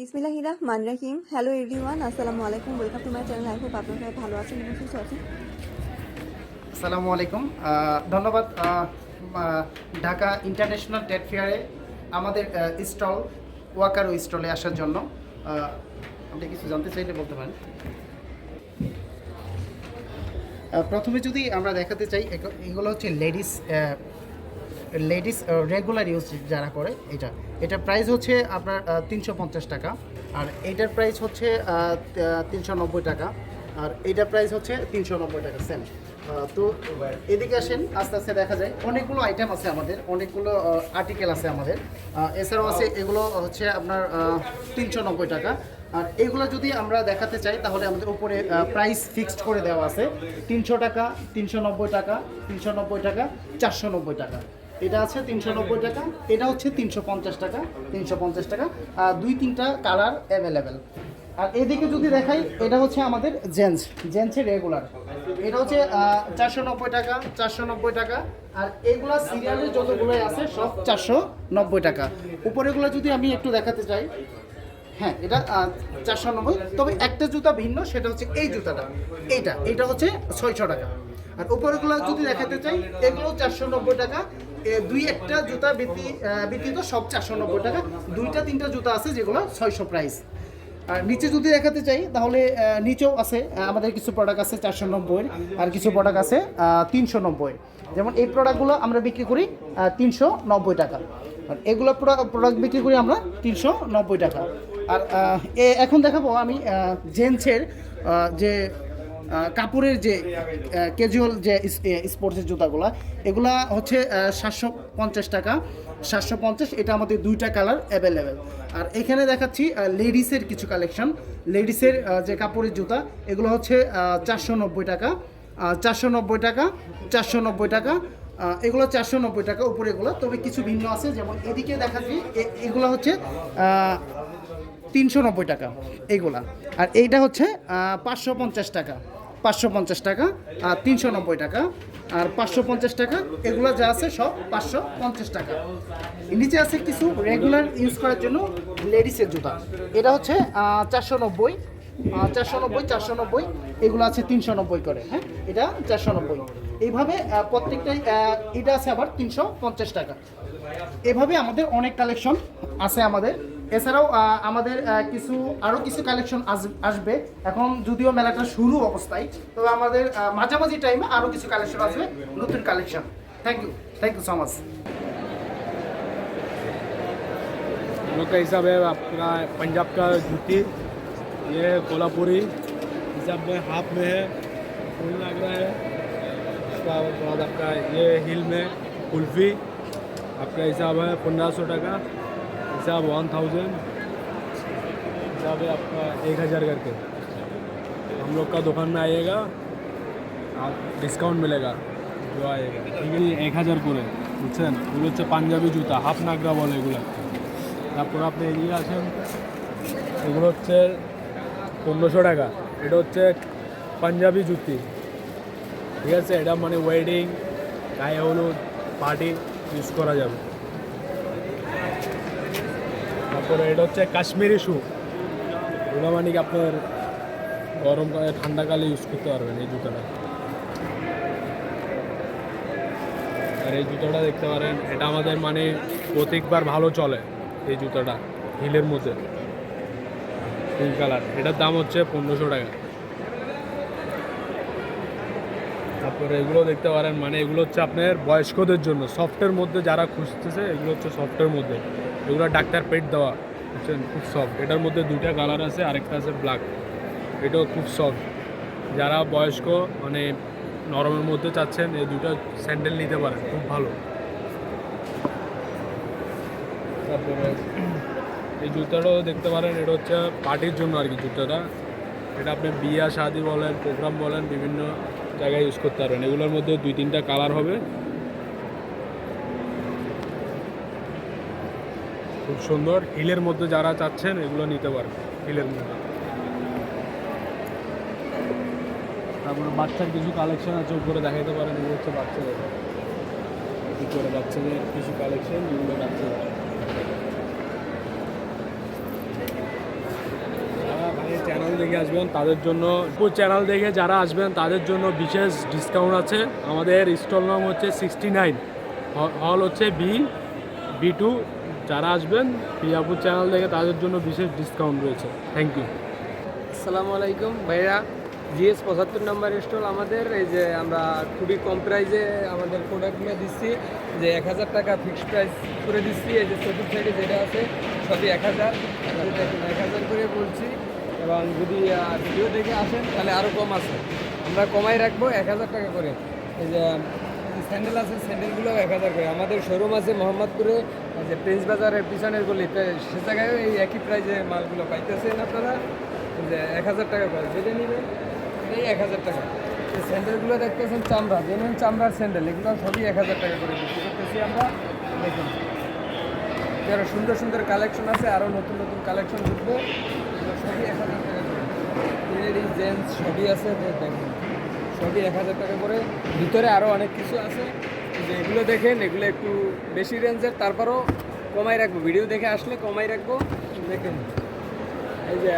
বিসমিল্লাহ রহমান রাহিম hello everyone আসসালামু আলাইকুম। Welcome to my channel I hope আপনারা ভালো আছেন এবং সুস্থ আছেন। আসসালামু আলাইকুম। ধন্যবাদ ঢাকা ইন্টারন্যাশনাল ট্রেড ফেয়ারে আমাদের স্টল, ওয়াকারো স্টলে আসার জন্য। আপনি কিছু জানতে চাইলে বলতে পারেন। প্রথমে যদি আমরা দেখাতে চাই এগুলো হচ্ছে লেডিস লেডিস রেগুলার ইউজ যারা করে, এটা। এটার প্রাইস হচ্ছে আপনার তিনশো পঞ্চাশ টাকা। আর এইটার প্রাইস হচ্ছে তিনশো নব্বই টাকা। আর এইটার প্রাইস হচ্ছে তিনশো নব্বই টাকা সেম তো এদিকে আসেন, আস্তে আস্তে দেখা যায়। অনেকগুলো আইটেম আছে আমাদের, অনেকগুলো আর্টিকেল আছে আমাদের। এছাড়াও আছে, এগুলো হচ্ছে আপনার তিনশো নব্বই টাকা। আর এগুলো যদি আমরা দেখাতে চাই, তাহলে আমাদের উপরে প্রাইস ফিক্সড করে দেওয়া আছে। তিনশো টাকা, তিনশো নব্বই টাকা, তিনশো নব্বই টাকা, চারশো নব্বই টাকা। এটা আছে তিনশো নব্বই টাকা, এটা হচ্ছে তিনশো পঞ্চাশ টাকা, তিনশো পঞ্চাশ টাকা, আর দুই তিনটা কালার অ্যাভেলেবেল আর এদিকে যদি দেখাই, এটা হচ্ছে আমাদের জেন্টস জেন্টসের রেগুলার এটা হচ্ছে চারশো নব্বই টাকা, চারশো নব্বই টাকা, আর এগুলা সিরিয়ালের যতগুলোই আছে, সব চারশো নব্বই টাকা। উপরেগুলো যদি আমি একটু দেখাতে চাই হ্যাঁ এটা চারশো নব্বই, তবে একটা জুতা ভিন্ন, সেটা হচ্ছে এই জুতাটা। এইটা এটা হচ্ছে ছয়শো টাকা। আর উপরেগুলো যদি দেখাতে চাই, এগুলো চারশো নব্বই টাকা দুই একটা জুতা ব্যতীত সব চারশো নব্বই টাকা। দুইটা, তিনটা জুতা আছে, যেগুলো ছয়শো প্রাইস আর নিচে যদি দেখাতে চাই, তাহলে নিচেও আছে আমাদের কিছু প্রোডাক্ট আছে চারশো নব্বই, আর কিছু প্রোডাক্ট আছে তিনশো নব্বই। যেমন এই প্রোডাক্টগুলো আমরা বিক্রি করি তিনশো নব্বই টাকা। আর এগুলো প্রোডাক্ট বিক্রি করি আমরা তিনশো নব্বই টাকা। আর এখন দেখাবো আমি জেন্টসের যে কাপড়ের যে ক্যাজুয়াল যে স্পোর্টসের জুতাগুলো, এগুলা হচ্ছে সাতশো পঞ্চাশ টাকা। সাতশো পঞ্চাশ, এটা আমাদের দুইটা কালার অ্যাভেলেবেল আর এখানে দেখাচ্ছি লেডিসের কিছু কালেকশন লেডিসের যে কাপড়ের জুতা, এগুলো হচ্ছে চারশো নব্বই টাকা। চারশো নব্বই টাকা, চারশো নব্বই টাকা। এগুলো চারশো নব্বই টাকা উপরে এগুলো। তবে কিছু ভিন্ন আছে, যেমন এদিকে দেখাচ্ছি এগুলো হচ্ছে তিনশো নব্বই টাকা এইগুলা আর এইটা হচ্ছে পাঁচশো পঞ্চাশ টাকা। পাঁচশো পঞ্চাশ টাকা আর তিনশো নব্বই টাকা। আর পাঁচশো পঞ্চাশ টাকা, এগুলো যা আছে সব পাঁচশো পঞ্চাশ টাকা। নিচে আছে কিছু রেগুলার ইউজ করার জন্য লেডিসের জুতা। এটা হচ্ছে চারশো নব্বই চারশো নব্বই চারশো নব্বই, এগুলো আছে তিনশো নব্বই করে হ্যাঁ? এটা চারশো নব্বই। এইভাবে প্রত্যেকটাই এটা আছে আবার তিনশো পঞ্চাশ টাকা। এভাবে আমাদের অনেক কালেকশন আছে আমাদের। এছাড়াও আহ, আমাদের আহ, কিছু আরও কিছু কালেকশন আসবে এখন যদিও মেলাটা শুরু অবস্থায় তবে আমাদের আহ, মাঝামাঝি টাইমে আরও কিছু কালেকশন আসবে নতুন collection thank you thank you so much हम लोग का हिसाब है आपका पंजाब का जूती ये कोल्हापुरी हिसाब में हाफ में है फुल लग रहा है उसका बाद आपका ये हिल में कुल्फ़ी आपका हिसाब है पंद्रह सौ टका हिसाब वन थाउजेंड हिसाब है आपका एक हज़ार करके हम लोग का दुकान में आइएगा आप ডিসকাউন্ট মিলেগা जो आएगा ঠিক আছে এক হাজার করে বুঝছেন এগুলো হচ্ছে পাঞ্জাবি জুতা হাফ নাগরা বলে এগুলো তারপর আপনি এগিয়ে আসেন এগুলো হচ্ছে পনেরোশো টাকা এটা হচ্ছে পাঞ্জাবি জুতি ঠিক আছে এটা মানে ওয়েডিং গায়ে হলুদ পার্টি ইউজ করা যাবে তারপরে এটা হচ্ছে কাশ্মীরি শ্যু এগুলো মানে কি আপনার গরমকালে ঠান্ডাকালে ইউজ করতে পারবেন এই জুতোটা। আর এই জুতোটা দেখতে পারেন, এটা আমাদের মানে প্রত্যেকবার ভালো চলে এই জুতোটা, হিলের মধ্যে। পিঙ্ক কালার এটার দাম হচ্ছে পনেরোশো টাকা। তারপরে এগুলো দেখতে পারেন মানে এগুলো হচ্ছে আপনার বয়স্কদের জন্য সফটের মধ্যে যারা খুঁজতেছে, এগুলো হচ্ছে সফটের মধ্যে। এগুলো ডাক্তার পেট দেওয়া, বুঝছেন? খুব সফট এটার মধ্যে দুইটা কালার আছে, আরেকটা আছে ব্ল্যাক এটাও খুব সফট যারা বয়স্ক মানে নরমের মধ্যে চাচ্ছেন, এই দুটো স্যান্ডেল নিতে পারেন, খুব ভালো। তারপরে এই জুতাটাও দেখতে পারেন, এটা হচ্ছে পার্টির জন্য আর কি জুতাটা। এটা আপনি বিয়া, শাদি বলেন, প্রোগ্রাম বলেন, বিভিন্ন জায়গায় ইউজ করতে পারবেন। এগুলোর মধ্যে দুই তিনটা কালার হবে। খুব সুন্দর। হিলের মধ্যে যারা চাচ্ছেন, এগুলো নিতে পারবেন হিলের মধ্যে। তারপরে বাচ্চার কিছু কালেকশন আছে, উপরে দেখাইতে পারেন এগুলো হচ্ছে বাচ্চাদের। উপরে বাচ্চাদের কিছু কালেকশন যেগুলো বাচ্চাদের। চ্যানেল দেখে আসবেন, তাদের জন্য চ্যানেল দেখে যারা আসবেন, তাদের জন্য বিশেষ ডিসকাউন্ট আছে। আমাদের স্টল নাম হচ্ছে সিক্সটি নাইন হল হচ্ছে বি বি টু যারা আসবেন পিয়াপুর চ্যানেল দেখে তাদের জন্য বিশেষ ডিসকাউন্ট রয়েছে। থ্যাংক ইউ আসসালামু আলাইকুম ভাইয়া জিএস পঁচাত্তর নাম্বার স্টল আমাদের, এই যে আমরা খুবই কম প্রাইসে আমাদের প্রোডাক্টগুলো দিচ্ছি, যে এক হাজার টাকা ফিক্সড প্রাইস করে দিচ্ছি, এই যে চতুর্থ সাইডে যেটা আছে, সবই এক হাজার। এক হাজার করে বলছি, এবং যদি ভিডিও দেখে আসেন, তাহলে আরও কম আছে। আমরা কমাই রাখব এক হাজার টাকা করে। এই যে স্যান্ডেল আছে, স্যান্ডেলগুলো এক হাজার করে। আমাদের শোরুম আছে মোহাম্মদপুরে যে প্রিন্স বাজারের পিছনের গলিতে সে জায়গায় এই একই প্রাইসে মালগুলো পাইতেছেন আপনারা। যে এক হাজার টাকা করে যেটা নেবেন, এই এক হাজার টাকা। এই স্যান্ডেলগুলো দেখতেছেন চামড়া জেনুইন চামড়ার স্যান্ডেল। এগুলো সবই এক হাজার টাকা করে বিক্রি করতেছি আমরা। দেখুন। যারা সুন্দর সুন্দর কালেকশন আছে আরও নতুন নতুন কালেকশন ঢুকবে সবই এক হাজার টাকা করে। জেন্টস সবই আছে দেখুন। সবই এক হাজার টাকা করে। ভিতরে আরও অনেক কিছু আছে। যে এগুলো দেখেন, এগুলো একটু বেশি রেঞ্জের তারপরও কমাই রাখব। ভিডিও দেখে আসলে কমাই রাখব। দেখেন, এই যে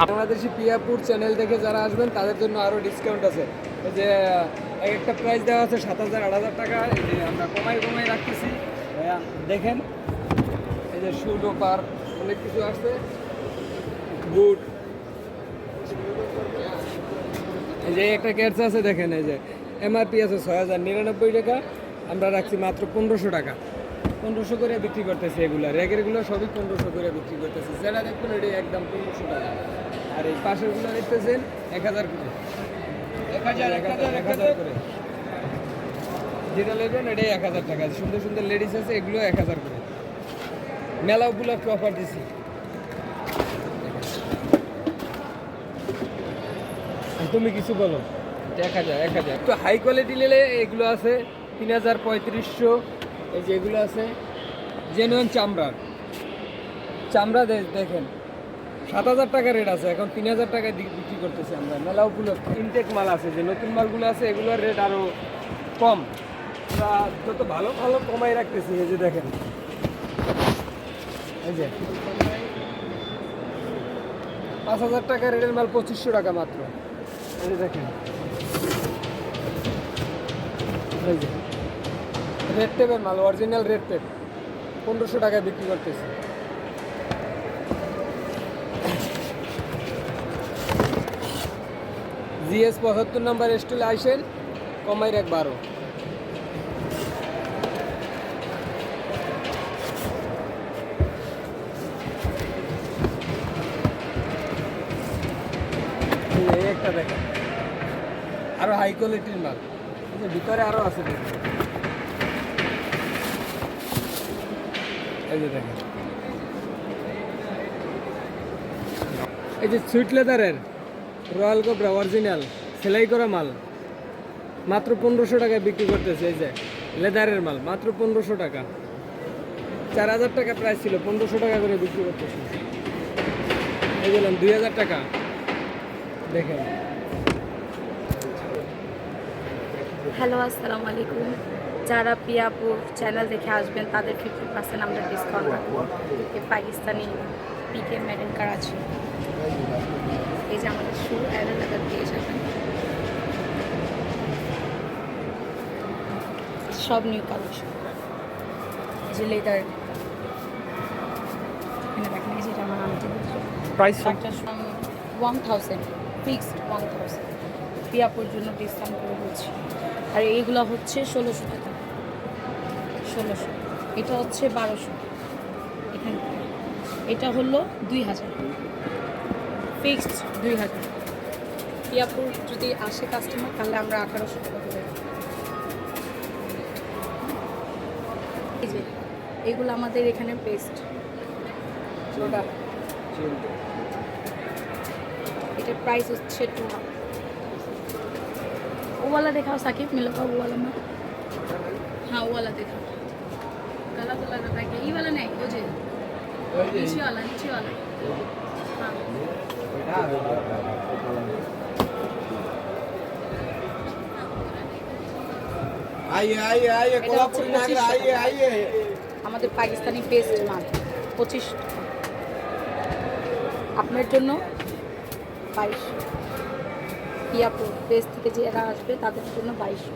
বাংলাদেশি পিয়াপুর চ্যানেল দেখে যারা আসবেন, তাদের জন্য আরও ডিসকাউন্ট আছে। এই যে এক একটা প্রাইস দেওয়া আছে সাত হাজার, আট হাজার টাকা। এই যে আমরা কমাই কমাই রাখতেছি। দেখেন, এই যে শু ডোপার অনেক কিছু আছে। বুট এই যে একটা ক্যাটস আছে দেখেন এই যে এমআরপি আছে ছয় হাজার নিরানব্বই টাকা। আমরা রাখছি মাত্র পনেরোশো টাকা। পনেরোশো করে বিক্রি করতেছি এগুলো। র্যাগেরগুলো সবই পনেরোশো করে বিক্রি করতেছি। যেটা দেখবেন এটি একদম পনেরোশো টাকা। আর এই পাশেরগুলো দেখতেছেন এক হাজার করে। এক হাজার এক হাজার এক হাজার করে। যেটা নেবেন এটাই এক হাজার টাকা। সুন্দর সুন্দর লেডিস আছে এগুলো এক হাজার করে। মেলা উপলক্ষে অফার দিছি। তুমি কিছু বলো। এক হাজার এক হাজার। তো হাই কোয়ালিটি নিলে এগুলো আছে তিন হাজার পঁয়ত্রিশশো। এই যে এগুলো আছে চামড়ার চামড়া। দে- দেখেন, সাত হাজার টাকা রেট আছে, এখন তিন হাজার টাকায় বিক্রি করতেছি আমরা। মেলা উপলক্ষে ইনটেক মাল আছে, যে নতুন মালগুলো আছে, এগুলোর রেট আরও কম। যত ভালো ভালো কমাই রাখতেছি, এই যে দেখেন। এই যে। পাঁচ হাজার টাকা রেটের মাল পঁচিশশো টাকা মাত্র। এই দেখেন। এই যে। রেড টেপের মাল অরিজিনাল রেড টেপ পনেরোশো টাকায় বিক্রি করতেছি। জিএস পঁচাত্তর নাম্বার স্টলে আইসেন, কমাই রাখ বারো। হাই কোয়ালিটির মাল ভিতরে আরও আছে এই যে এই যে সুইট লেদারের রয়্যাল কোবরা অরিজিনাল সেলাই করা মাল। মাত্র পনেরোশো টাকায় বিক্রি করতেছে, এই যে লেদারের মাল, মাত্র পনেরোশো টাকা। চার হাজার টাকা প্রাইস ছিল, পনেরোশো টাকা করে বিক্রি করতেছে। এই বললাম দুই হাজার টাকা। দেখেন। হ্যালো আসসালামু আলাইকুম। যারা পিয়াপুর চ্যানেল দেখে আসবেন তাদের ফিফটি পার্সেন্ট আমরা ডিসকাউন্ট রাখব Pakistani PK made in Karachi এই যে আমাদের শু অ্যাভেলেবেল পেয়ে যাবেন। সব নিউ কালেকশন যে লেদার এখানে দেখেন এই যেটা আমার আনতে price one thousand fixed one thousand পিয়াপুর জন্য ডিসকাউন্ট করে বলছি আর এইগুলো হচ্ছে ষোলোশো টাকা। ষোলোশো। এটা হচ্ছে বারোশো। এখানে। এটা হলো দুই হাজার। ফিক্সড দুই হাজার। পিয়াপুর যদি আসে কাস্টমার তাহলে আমরা আঠারোশো টাকা করে এই যে এগুলো আমাদের এখানে বেস্ট ওটা এটার প্রাইস হচ্ছে টু ওওয়ালা দেখাও সাকিব मिलो का वो वाला में हाँ वो वाला दिखाओ गला तो लगा था कि ये वाला नहीं वो जे नीचे वाला नीचे वाला हाँ आइए आइए आइए এটা হচ্ছে 25 টাকা। আমাদের পাকিস্তানি পেস্ট মাল পঁচিশ টাকা। আপনার জন্য বাইশশো পিয়াপুর বেস থেকে যারা আসবে তাদের জন্য বাইশশো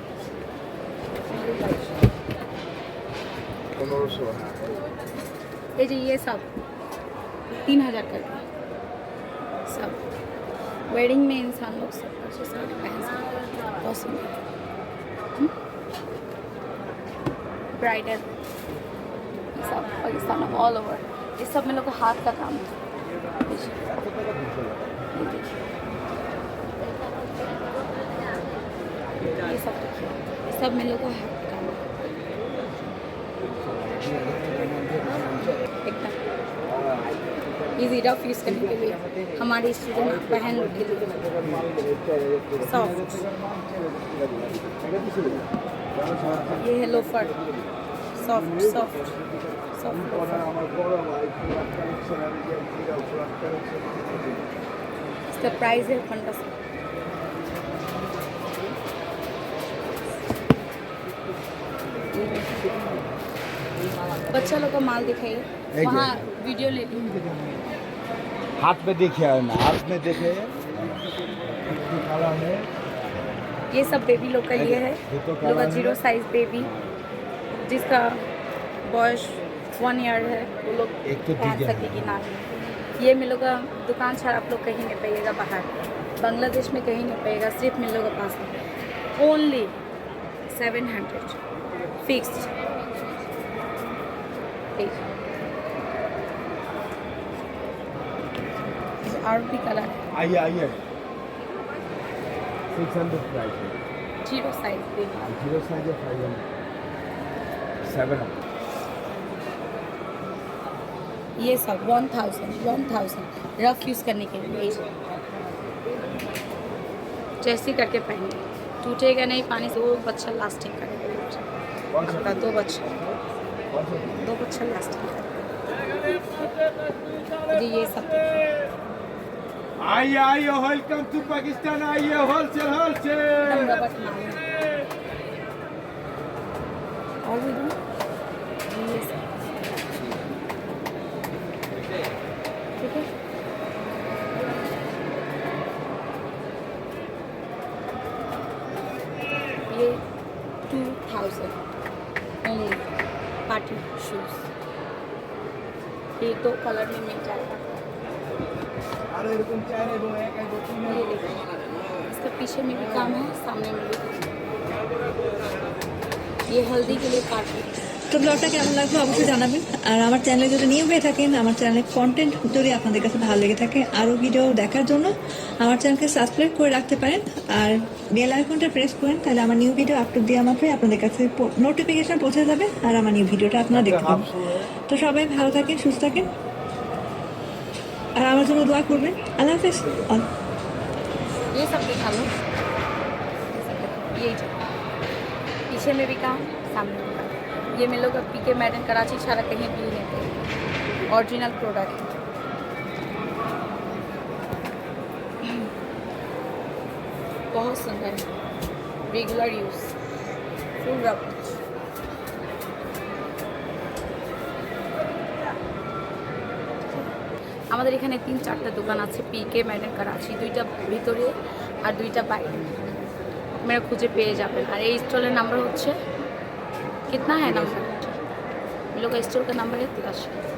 বাইশশো ये जो ये सब तीन हजार का है। सब वेडिंग में इंसान लोग सब अच्छे से पहन सकते हैं बहुत सुंदर ब्राइडल सब पाकिस्तान ऑल ओवर ये सब में लोग का हाथ का काम है सब देखिए सब में लोग का हाथ का है एकदम। इजी रफ यूज़ करने के लिए हमारे स्टूडेंट बहन के लिए। सॉफ्ट ये है लोफर सॉफ्ट सॉफ्ट सॉफ्ट इसका प्राइस है पंद्रह सौ बच्चा लोग का माल दिखाइए। वहाँ वीडियो ले लीजिए हाथ में देखे है ना हाथ में देखे ये सब बेबी लोग का ये है। लोग ज़ीरो साइज़ बेबी जिसका बॉयस वन ईयर है। वो लोग तो पहन। सकेगी ना। ये मिल लोग का दुकान छाड़ आप लोग कहीं नहीं पाइएगा बाहर। बांग्लादेश में कहीं नहीं पाएगा सिर्फ़ मिल लोग के पास ओनली सेवन हंड्रेड फिक्स्ड और भी कलर आइए आइए। सिक्स हंड्रेड प्राइस है। ज़ीरो साइज़ ज़ीरो साइज़ है फाइव हंड्रेड सेवन हंड्रेड ये सब one thousand one thousand rough use करने के लिए जैसे करके पहने टूटेगा नहीं पानी से। वो बच्चा लास्टिंग करेगा। दो बच्चा। दो कुछ लास्ट जी ये सब आइए आइए वेलकम टू पाकिस्तान आइए होलसेल होलसेल और भी कलर में मिल जाएगा ये देखिए इसका पीछे में भी काम है सामने में भी काम है। ये हल्दी के लिए पार्टी তো ব্লগটা কেমন লাগলো অবশ্যই জানাবেন আর আমার চ্যানেলে যদি নিউ হয়ে থাকেন আমার চ্যানেলের কন্টেন্ট যদি আপনাদের কাছে ভালো লেগে থাকে আরও ভিডিও দেখার জন্য আমার চ্যানেলকে সাবস্ক্রাইব করে রাখতে পারেন আর বেল আইকনটা প্রেস করেন তাহলে আমার নিউ ভিডিও আপলোড দেওয়া মাত্রই আপনাদের কাছে নোটিফিকেশন পৌঁছে যাবে আর আমার নিউ ভিডিওটা আপনারা দেখতে পাবেন তো সবাই ভালো থাকেন সুস্থ থাকেন আর আমার জন্য দোয়া করবেন আল্লাহ হাফেজ অল ये सब दिखा लो ये सब देखो, यही जो पीछे में भी काम सामने में काम ये मिल लोग पी के मैडन कराची सारा कहीं भी नहीं थे ओरिजिनल प्रोडक्ट बहुत सुंदर है रेगुलर यूज़ फुल रब আমাদের এখানে তিন চারটা দোকান আছে পিকে ম্যাডাম করাচি দুইটা ভিতরে আর দুইটা বাইরে আপনারা খুঁজে পেয়ে যাবেন আর এই স্টলের নাম্বার হচ্ছে कितना है नंबर लोग स्टोर का नंबर है तिरासी